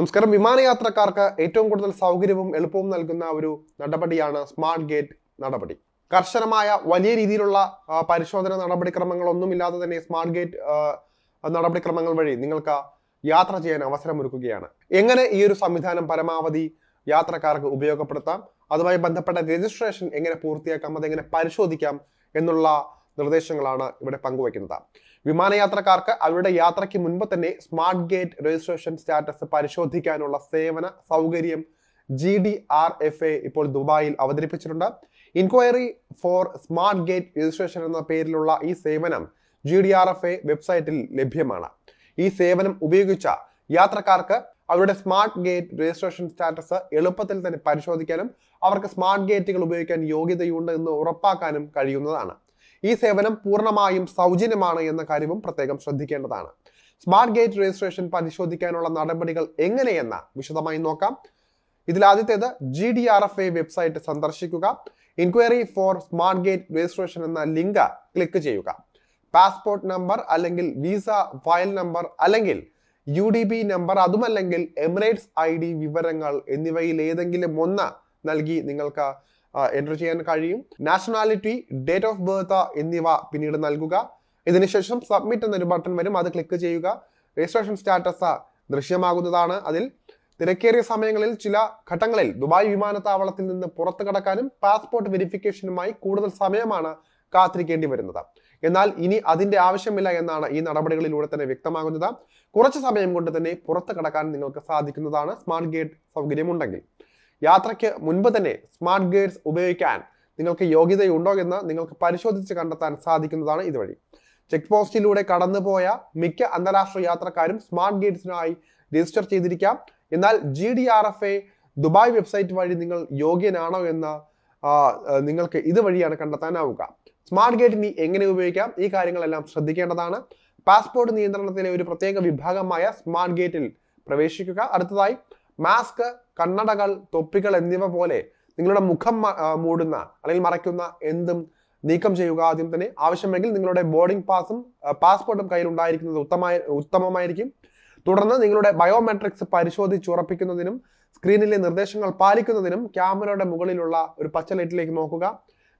നമസ്കാരം. വിമാനയാത്രക്കാർക്ക് ഏറ്റവും കൂടുതൽ സൗകര്യവും എളുപ്പവും നൽകുന്ന ഒരു നടപടിയാണ് സ്മാർട്ട് ഗേറ്റ് നടപടി. കർശനമായ വലിയ രീതിയിലുള്ള പരിശോധന നടപടിക്രമങ്ങളൊന്നുമില്ലാതെ തന്നെ സ്മാർട്ട് ഗേറ്റ് നടപടിക്രമങ്ങൾ വഴി നിങ്ങൾക്ക് യാത്ര ചെയ്യാൻ അവസരമൊരുക്കുകയാണ്. എങ്ങനെ ഈ ഒരു സംവിധാനം പരമാവധി യാത്രക്കാർക്ക് ഉപയോഗപ്പെടുത്താം? അതുമായി ബന്ധപ്പെട്ട രജിസ്ട്രേഷൻ എങ്ങനെ പൂർത്തിയാക്കാം? അതെങ്ങനെ പരിശോധിക്കാം? എന്നുള്ള നിർദ്ദേശങ്ങളാണ് ഇവിടെ പങ്കുവയ്ക്കുന്നത്. വിമാനയാത്രക്കാർക്ക് അവരുടെ യാത്രയ്ക്ക് മുൻപ് തന്നെ സ്മാർട്ട് ഗേറ്റ് രജിസ്ട്രേഷൻ സ്റ്റാറ്റസ് പരിശോധിക്കാനുള്ള സേവന സൗകര്യം G D R F A ഇപ്പോൾ ദുബായിൽ അവതരിപ്പിച്ചിട്ടുണ്ട്. Inquiry for smart gate registration എന്ന പേരിലുള്ള ഈ സേവനം G D R F A വെബ്സൈറ്റിൽ ലഭ്യമാണ്. ഈ സേവനം ഉപയോഗിച്ച യാത്രക്കാർക്ക് അവരുടെ സ്മാർട്ട് ഗേറ്റ് രജിസ്ട്രേഷൻ സ്റ്റാറ്റസ് എളുപ്പത്തിൽ തന്നെ പരിശോധിക്കാനും അവർക്ക് സ്മാർട്ട് ഗേറ്റുകൾ ഉപയോഗിക്കാൻ യോഗ്യതയുണ്ട് എന്ന് ഉറപ്പാക്കാനും കഴിയുന്നതാണ്. ഈ സേവനം പൂർണമായും സൗജന്യമാണ് എന്ന കാര്യവും പ്രത്യേകം ശ്രദ്ധിക്കേണ്ടതാണ്. സ്മാർട്ട് ഗേറ്റ് രജിസ്ട്രേഷൻ പരിശോധിക്കാനുള്ള നടപടികൾ എങ്ങനെയെന്ന് വിശദമായി നോക്കാം. ഇതിൽ ആദ്യത്തേത് G D R F A website സന്ദർശിക്കുക. Inquiry for smart gate registration എന്ന ലിങ്ക് ക്ലിക്ക് ചെയ്യുക. പാസ്പോർട്ട് നമ്പർ അല്ലെങ്കിൽ വിസ ഫയൽ നമ്പർ അല്ലെങ്കിൽ യു ഡി ബി നമ്പർ അതുമല്ലെങ്കിൽ എമിറേറ്റ്സ് ഐ ഡി വിവരങ്ങൾ എന്നിവയിൽ ഏതെങ്കിലും ഒന്ന് നൽകി നിങ്ങൾക്ക് എന്റർ ചെയ്യാൻ കഴിയും. നാഷണാലിറ്റി ഡേറ്റ് ഓഫ് ബർത്ത് എന്നിവ പിന്നീട് നൽകുക. ഇതിനുശേഷം സബ്മിറ്റ് എന്നൊരു ബട്ടൺ വരും. അത് ക്ലിക്ക് ചെയ്യുക. രജിസ്ട്രേഷൻ സ്റ്റാറ്റസ് ദൃശ്യമാകുന്നതാണ് അതിൽ. തിരക്കേറിയ സമയങ്ങളിൽ ചില ഘട്ടങ്ങളിൽ ദുബായ് വിമാനത്താവളത്തിൽ നിന്ന് പുറത്തു കടക്കാനും പാസ്പോർട്ട് വെരിഫിക്കേഷനുമായി കൂടുതൽ സമയമാണ് കാത്തിരിക്കേണ്ടി വരുന്നത്. എന്നാൽ ഇനി അതിന്റെ ആവശ്യമില്ല എന്നാണ് ഈ നടപടികളിലൂടെ തന്നെ വ്യക്തമാകുന്നത്. കുറച്ച് സമയം കൊണ്ട് തന്നെ പുറത്തു കടക്കാൻ നിങ്ങൾക്ക് സാധിക്കുന്നതാണ് സ്മാർട്ട് ഗേറ്റ് സൗകര്യമുണ്ടെങ്കിൽ. യാത്രയ്ക്ക് മുൻപ് തന്നെ സ്മാർട്ട് ഗേറ്റ്സ് ഉപയോഗിക്കാൻ നിങ്ങൾക്ക് യോഗ്യതയുണ്ടോ എന്ന് നിങ്ങൾക്ക് പരിശോധിച്ച് കണ്ടെത്താൻ സാധിക്കുന്നതാണ് ഇതുവഴി. ചെക്ക് പോസ്റ്റിലൂടെ കടന്നുപോയ മിക്ക അന്താരാഷ്ട്ര യാത്രക്കാരും സ്മാർട്ട് ഗേറ്റ്സിനായി രജിസ്റ്റർ ചെയ്തിരിക്കാം. എന്നാൽ G D R F A Dubai website വഴി നിങ്ങൾ യോഗ്യനാണോ എന്ന് നിങ്ങൾക്ക് ഇതുവഴിയാണ് കണ്ടെത്താനാവുക. സ്മാർട്ട് ഗേറ്റ് ഇനി എങ്ങനെ ഉപയോഗിക്കാം? ഈ കാര്യങ്ങളെല്ലാം ശ്രദ്ധിക്കേണ്ടതാണ്. പാസ്പോർട്ട് നിയന്ത്രണത്തിലെ ഒരു പ്രത്യേക വിഭാഗമായ സ്മാർട്ട് ഗേറ്റിൽ പ്രവേശിക്കുക. അടുത്തതായി മാസ്ക് കണ്ണടകൾ തൊപ്പികൾ എന്നിവ പോലെ നിങ്ങളുടെ മുഖം മൂടുന്ന അല്ലെങ്കിൽ മറയ്ക്കുന്ന എന്തും നീക്കം ചെയ്യുക ആദ്യം തന്നെ. ആവശ്യമെങ്കിൽ നിങ്ങളുടെ ബോർഡിംഗ് പാസും പാസ്പോർട്ടും കയ്യിൽ ഉണ്ടായിരിക്കുന്നത് ഉത്തമമായി ഉത്തമമായിരിക്കും. തുടർന്ന് നിങ്ങളുടെ ബയോമെട്രിക്സ് പരിശോധിച്ചുറപ്പിക്കുന്നതിനും സ്ക്രീനിലെ നിർദ്ദേശങ്ങൾ പാലിക്കുന്നതിനും ക്യാമറയുടെ മുകളിലുള്ള ഒരു പച്ച ലൈറ്റിലേക്ക് നോക്കുക.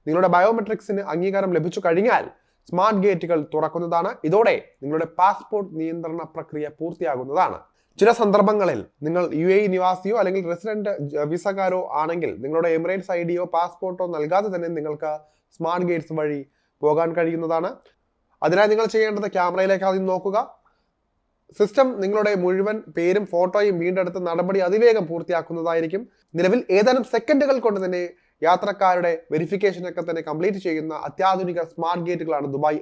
നിങ്ങളുടെ ബയോമെട്രിക്സിന് അംഗീകാരം ലഭിച്ചു കഴിഞ്ഞാൽ സ്മാർട്ട് ഗേറ്റുകൾ തുറക്കുന്നതാണ്. ഇതോടെ നിങ്ങളുടെ പാസ്പോർട്ട് നിയന്ത്രണ പ്രക്രിയ പൂർത്തിയാകുന്നതാണ്. ചില സന്ദർഭങ്ങളിൽ നിങ്ങൾ യു എ നിവാസിയോ അല്ലെങ്കിൽ റെസിഡന്റ് വിസക്കാരോ ആണെങ്കിൽ നിങ്ങളുടെ എമിറേറ്റ്സ് ഐ ഡിയോ പാസ്പോർട്ടോ നൽകാതെ തന്നെ നിങ്ങൾക്ക് സ്മാർട്ട് ഗേറ്റ്സ് വഴി പോകാൻ കഴിയുന്നതാണ്. അതിനായി നിങ്ങൾ ചെയ്യേണ്ടത് ക്യാമറയിലേക്ക് ആദ്യം നോക്കുക. സിസ്റ്റം നിങ്ങളുടെ മുഴുവൻ പേരും ഫോട്ടോയും വീണ്ടെടുത്ത് നടപടി അതിവേഗം പൂർത്തിയാക്കുന്നതായിരിക്കും. നിലവിൽ ഏതാനും സെക്കൻഡുകൾ കൊണ്ട് തന്നെ യാത്രക്കാരുടെ വെരിഫിക്കേഷൻ ഒക്കെ തന്നെ കംപ്ലീറ്റ് ചെയ്യുന്ന അത്യാധുനിക സ്മാർട്ട് ഗേറ്റുകളാണ് ദുബായ്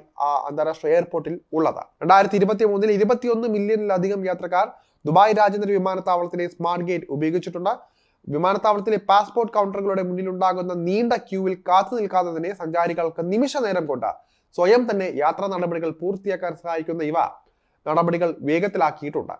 അന്താരാഷ്ട്ര എയർപോർട്ടിൽ ഉള്ളത്. രണ്ടായിരത്തി ഇരുപത്തി മൂന്നിൽ ഇരുപത്തിയൊന്ന് മില്യണിലധികം യാത്രക്കാർ ദുബായ് രാജ്യാന്തര വിമാനത്താവളത്തിലെ സ്മാർട്ട് ഗേറ്റ് ഉപയോഗിച്ചിട്ടുണ്ട്. വിമാനത്താവളത്തിലെ പാസ്പോർട്ട് കൗണ്ടറുകളുടെ മുന്നിൽ ഉണ്ടാകുന്ന നീണ്ട ക്യൂവിൽ കാത്തു നിൽക്കാതെ തന്നെ സഞ്ചാരികൾക്ക് നിമിഷ നേരം കൊണ്ട് സ്വയം തന്നെ യാത്രാ നടപടികൾ പൂർത്തിയാക്കാൻ സഹായിക്കുന്ന ഇവ നടപടികൾ വേഗത്തിലാക്കിയിട്ടുണ്ട്.